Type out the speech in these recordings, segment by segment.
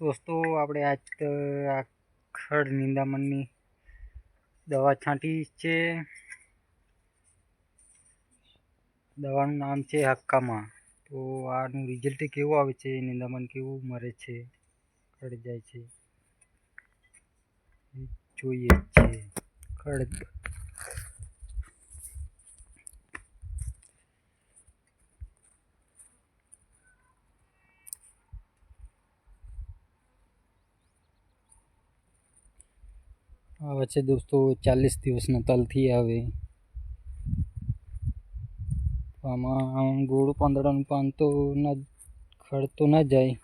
દોસ્તો, આપણે આજ આ ખડ નિંદામણની દવા છાંટી છે. દવાનું નામ છે હક્કામાં. તો આનું રિઝલ્ટ કેવું આવે છે? નિંદામણ કેવું મરે છે? ખડ જાય છે. જોઈએ છે. ખડ આવે છે દોસ્તો ચાલીસ દિવસના તલથી આવે. આમાં ગોળ પાંદડાનું પાન તો ના ખડ તો ના જાય.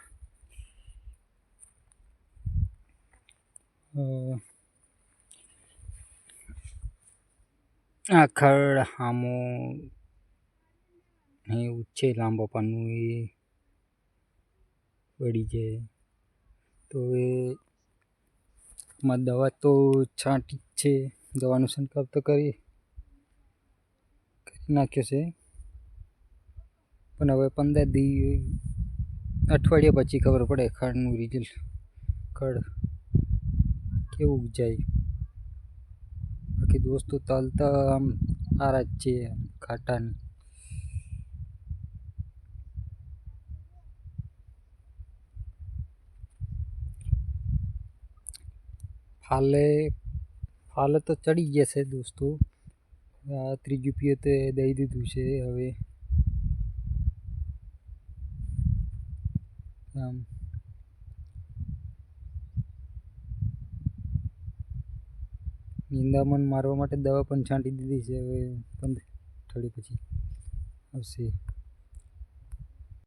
આ ખડ, આમો એવું છે લાંબા પાનનું, એ પડી જાય. તો એ માં દવા તો છાંટી છે. દવાનો છંટકાવ તો કરી કરી નાખ્યો છે. પણ હવે પંદર દી અઠવાડિયા પછી ખબર પડે ખાડનું રિઝલ્ટ ખડ કેવું જાય. બાકી દોસ્તો તલ આમ આરા જ છે ખાટાની. ફાલે ફાલે તો ચડી ગયા છે દોસ્તો. આ ત્રીજું તે દઈ દીધું છે હવે. આમ. નિંદામણ મારવા માટે દવા પણ છાંટી દીધી છે હવે પંદર, અઠવાડિયા પછી. આવશે.